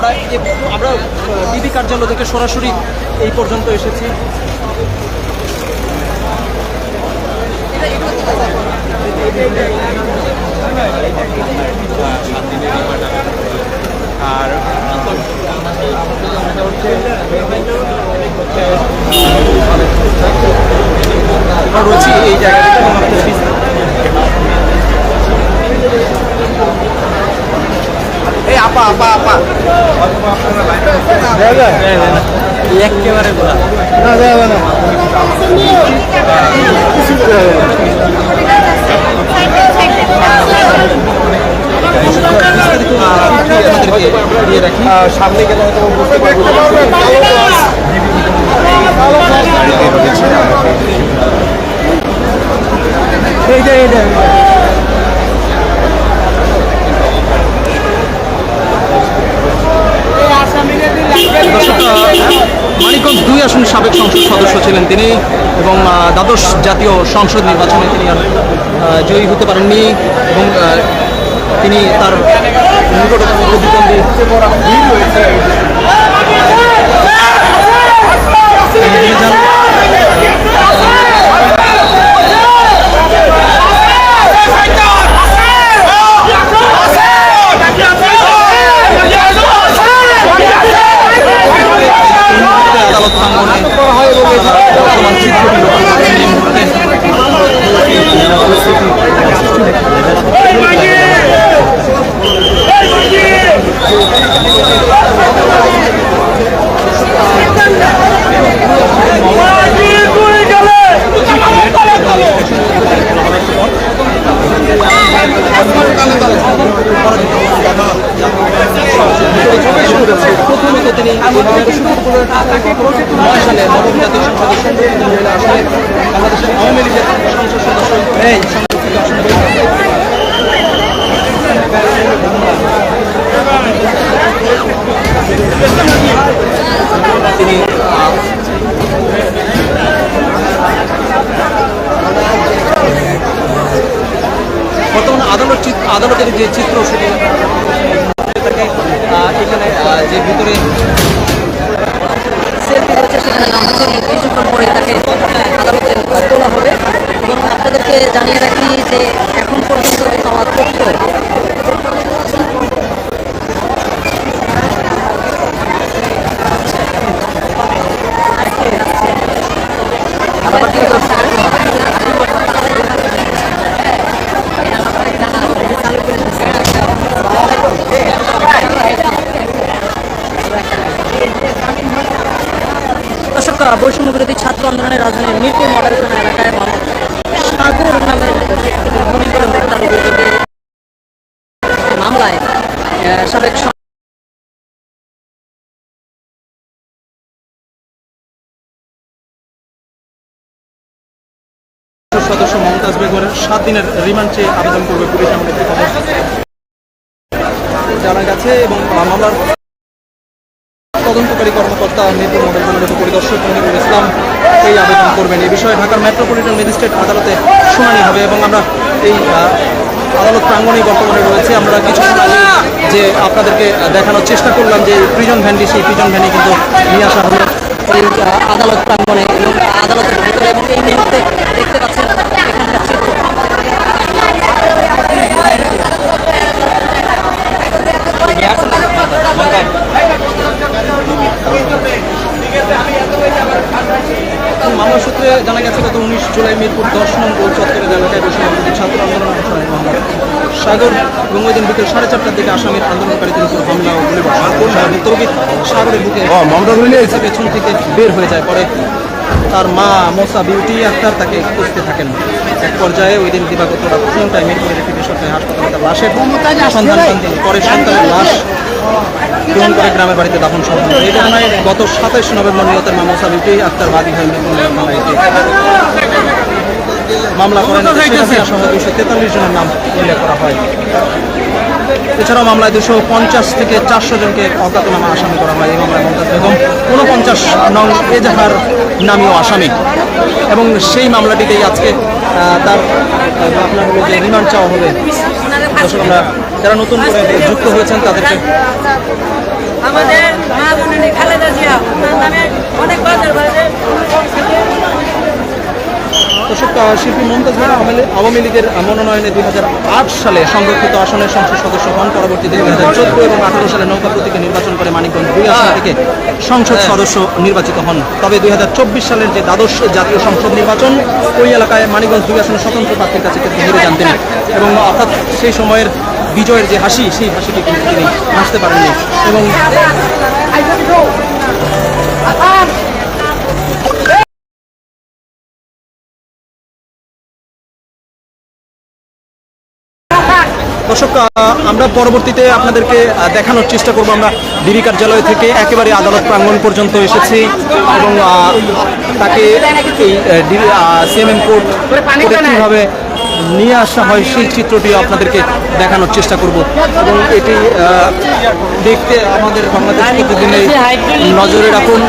আমরা আমরা ডিবি কার্যালয় থেকে সরাসরি এই পর্যন্ত এসেছি। আর রয়েছি এই জায়গাটাতে এবং আপনাদের বিস্তারিত এই আপা আপা আপা একেবারে বলা না যাবে না। সামনে গেলে হয়তো বুঝতে পারব এইটা এইটা মানিকগঞ্জ দুই আসন সাবেক সংসদ সদস্য ছিলেন তিনি এবং দ্বাদশ জাতীয় সংসদ নির্বাচনে তিনি আর জয়ী হতে পারেননি এবং তিনি তার প্রতিদ্বন্দ্বী যান। এই মুহূর্তে আদালত প্রাঙ্গণে বর্তমান চিত্রটি লক্ষ্য করছেন এই মুহূর্তে প্রথমত তিনি নয় সালে নবম জাতীয় সংসদের সদস্য মহিলা আসনে বাংলাদেশের আওয়ামী লীগের সংসদ সদস্য এই সংরক্ষিত আসনে তিনি আহ, বর্তমান আদালত চিত্র আদালতের যে চিত্র সেটি থাকে আহ, যে ভিতরে সেলফি রয়েছে সেখানে নাম হচ্ছে কিছুক্ষণ পরে তাকে আদালতে তোলা হবে। এবং আপনাদেরকে জানিয়ে রাখি যে এখন পর্যন্ত পাওয়া তথ্য দর্শক বৈষম্য বিরোধী ছাত্র আন্দোলনের রাজধানীর মিরপুর মডেল থানা এলাকায় মোহাম্মদ সাগর নামের ব্যক্তিকে খুন করে হত্যার অভিযোগে মামলায় আহ, সদস্য মমতাজ বেগমের সাত দিনের রিমান্ড চেয়ে আবেদন করবে পুলিশ এমন জানা গেছে এবং মামলার তদন্তকারী কর্মকর্তা মিরপুর মডেল থানার পরিদর্শক মনিরুল ইসলাম এই আবেদন করবেন। এই বিষয়ে ঢাকার মেট্রোপলিটন ম্যাজিস্ট্রেট আদালতে শুনানি হবে এবং আমরা এই আদালত প্রাঙ্গণেই বর্তমানে রয়েছে। আমরা কিছু যে আপনাদেরকে দেখানোর চেষ্টা করলাম যে প্রিজন ভ্যানটি সেই প্রিজন ভ্যানে কিন্তু নিয়ে আসা হলো। আদালত প্রাঙ্গণে আদালতের ভিতরে এবং এই মুহূর্তে দেখতে পাচ্ছেন এখানকার চিত্র মামলা সূত্রে জানা গেছে গত উনিশ জুলাই মিরপুর দশ নং গোল চত্বরের এলাকায় বৈষম্য ছাত্র আন্দোলন ঘোষণায় মামলা। সাগর এবং ওই দিন বিকেল সাড়ে চারটার দিকে আসামির আন্দোলনকারীদের উপর হামলা ও গুলি ভুক্তভোগী সাগরের বুকে পেছন থেকে বের হয়ে যায়। পরে তার মা মোসা বিউটি আক্তার তাকে খুঁজতে থাকেন। এক পর্যায়ে ওই দিন দিবাগত রাত মিরপুরের একটি বেসরকারি হাসপাতালে তার লাশের সন্ধান পান তিনি। পরে সন্তানের লাশ গ্রহণ করে গ্রামের বাড়িতে দাফন সম্পন্ন এই ঘটনায় গত সাতাইশ নভেম্বর নিহতের মা মোসা বিউটি আক্তার বাদী হয়ে মৃত্যু মামলা করেন। সহ দুশো তেতাল্লিশ জনের নাম উল্লেখ করা হয়। এছাড়াও মামলায় দুশো পঞ্চাশ থেকে চারশো জনকে অজ্ঞাতনামা আসামি করা হয়। এই মামলায় মমতাজ বেগম ঊনপঞ্চাশ নং এজাহার নামীয় আসামি। এবং সেই মামলাটিতেই আজকে তার আপনার হলো যে রিমান্ড চাওয়া হবে। দর্শক আমরা যারা নতুন করে যুক্ত হয়েছেন তাদেরকে আমাদের শিল্পী মমতাজ বেগম আওয়ামী- লীগের মনোনয়নে দুই হাজার আট সালে সংরক্ষিত আসনের সংসদ সদস্য হন। পরবর্তীতে দুই হাজার চোদ্দ এবং আঠারো সালে নৌকা প্রতীকে নির্বাচন করে মানিকগঞ্জ দুই আসন থেকে সংসদ সদস্য নির্বাচিত হন। তবে দুই হাজার চব্বিশ সালের যে দ্বাদশ জাতীয় সংসদ নির্বাচন ওই এলাকায় মানিকগঞ্জ দুই আসনের স্বতন্ত্র প্রার্থীর কাছে কিন্তু হেরে যান তিনি। এবং অর্থাৎ সেই সময়ের বিজয়ের যে হাসি সেই হাসিটি কিন্তু তিনি হাসতে পারেননি। এবং দর্শক আমরা পরবর্তীতে আপনাদেরকে দেখানোর চেষ্টা করব। আমরা ডিবি কার্যালয় থেকে একেবারে আদালত প্রাঙ্গণ পর্যন্ত এসেছি এবং তাকে এই সিএমএম কোর্ট কীভাবে নিয়ে আসা হয় সেই চিত্রটি আপনাদেরকে দেখানোর চেষ্টা করব। এবং এটি দেখতে আমাদের বাংলাদেশ প্রতিদিনে নজরে রাখুন।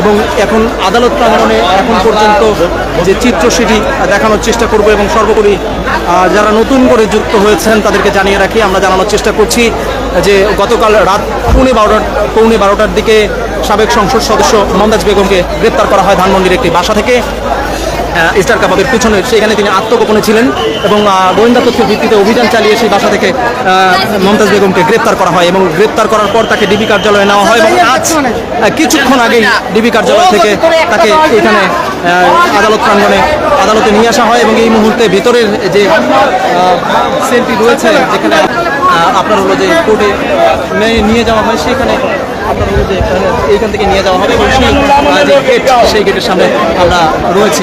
এবং এখন আদালত প্রাঙ্গণে এখন পর্যন্ত যে চিত্র সেটি দেখানোর চেষ্টা করব এবং সর্বোপরি যারা নতুন করে যুক্ত হয়েছেন তাদেরকে জানিয়ে রাখি, আমরা জানানোর চেষ্টা করছি যে গতকাল রাত পৌনে বারোটার পৌনে বারোটার দিকে সাবেক সংসদ সদস্য মমতাজ বেগমকে গ্রেপ্তার করা হয় ধানমন্ডির একটি বাসা থেকে। স্টার কাবাবের পিছনে সেখানে তিনি আত্মগোপনে ছিলেন এবং গোয়েন্দা তথ্যের ভিত্তিতে অভিযান চালিয়ে সেই বাসা থেকে মমতাজ বেগমকে গ্রেপ্তার করা হয় এবং গ্রেপ্তার করার পর তাকে ডিবি কার্যালয়ে নেওয়া হয় এবং আজ কিছুক্ষণ আগেই ডিবি কার্যালয় থেকে তাকে এখানে আদালত প্রাঙ্গণে আদালতে নিয়ে আসা হয় এবং এই মুহূর্তে ভিতরের যে সেলটি রয়েছে যেখানে আপনার হলো যে কোর্টে নিয়ে- যাওয়া হয় সেখানে আপনার হলো যে এইখান থেকে নিয়ে যাওয়া হবে এবং সেই যে গেট সেই গেটের সামনে আমরা রয়েছি।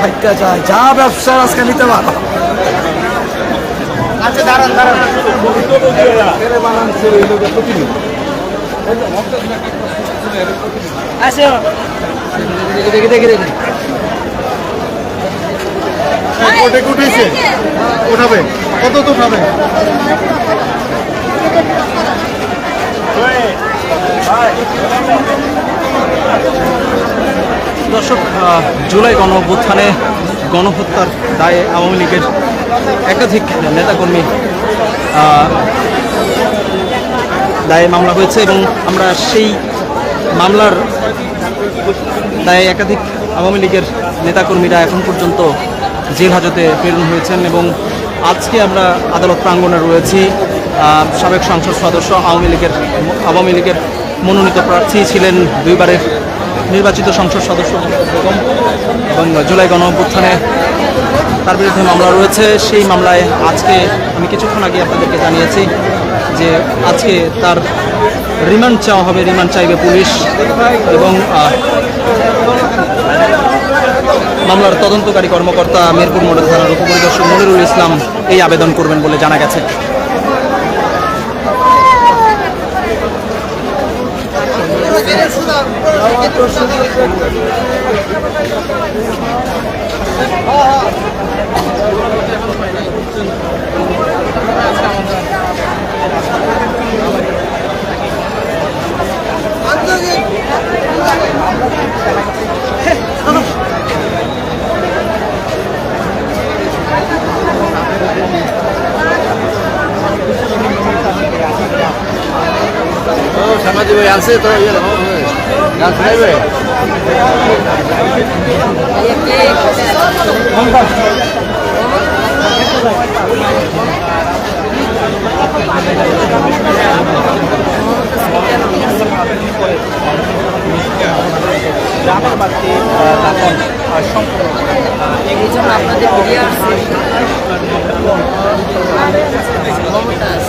ফাইকা যায় যা ব্যবসা আজকে নিতে পারো আচ্ছা দাঁড়ান দাঁড়ান। দেখে দেখে দেখে। কোটে উঠেছে। উঠাবে কত তো উঠাবে দর্শক জুলাই গণ অভ্যুত্থানে গণহত্যার দায়ে আওয়ামী লীগের একাধিক নেতাকর্মী। দায়ে মামলা হয়েছে এবং আমরা সেই মামলার দায়ে একাধিক আওয়ামী লীগের নেতাকর্মীরা এখন পর্যন্ত জেল হাজতে প্রেরণ হয়েছেন এবং আজকে আমরা আদালত প্রাঙ্গণে রয়েছি। সাবেক সংসদ সদস্য আওয়ামী লীগের আওয়ামী লীগের মনোনীত প্রার্থী ছিলেন দুইবারের নির্বাচিত সংসদ সদস্য এবং জুলাই গণ তার বিরুদ্ধে মামলা রয়েছে। সেই মামলায় আজকে আমি কিছুক্ষণ আগে আপনাদেরকে জানিয়েছি যে আজকে তার রিমান্ড চাওয়া হবে, রিমান্ড চাইবে পুলিশ এবং মামলার তদন্তকারী কর্মকর্তা মিরপুর মডেল থানার উপপরিদর্শক মনিরুল ইসলাম এই আবেদন করবেন বলে জানা গেছে। সমাজে ওই আছে তো Thank you. এই জন্য আপনাদের মিডিয়া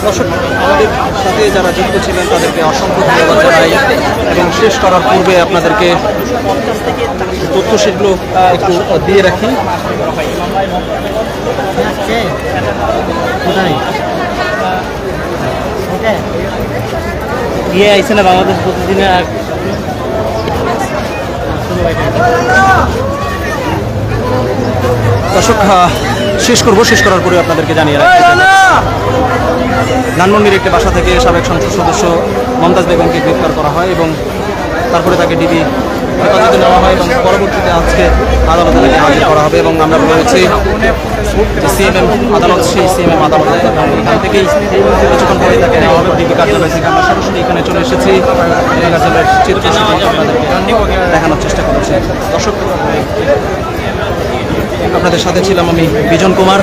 দর্শক, আমাদের সাথে যারা যুক্ত ছিলেন, তাদেরকে অসংখ্য ধন্যবাদ জানাই। এবং শেষ করার পূর্বে আপনাদেরকে তথ্য সেগুলো একটু দিয়ে রাখি। গিয়ে আইছে না বাংলাদেশ প্রতিদিনে আর দর্শক শেষ করব, শেষ করার পরে আপনাদেরকে জানিয়ে চাই। ধানমন্ডির একটি বাসা থেকে সাবেক সংসদ সদস্য মমতাজ বেগমকে গ্রেপ্তার করা হয় এবং তারপরে তাকে ডিবি হেফাজতে নেওয়া হয় এবং পরবর্তীতে আজকে আদালতে তাকে হাজির করা হবে এবং আমরা রয়েছি সিএমএম আদালত, সেই সিএমএম আদালতে এবং এখান থেকেই কিছুক্ষণ পরে তাকে নেওয়া হবে। ডিবি কার্যালয় থেকে আমরা সরাসরি এখানে চলে এসেছি। দেখানোর চেষ্টা করেছি। দর্শক, আপনাদের সাথে ছিলাম আমি বিজন কুমার।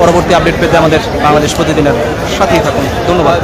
পরবর্তী আপডেট পেতে আমাদের বাংলাদেশ প্রতিদিনের সাথেই থাকুন। ধন্যবাদ।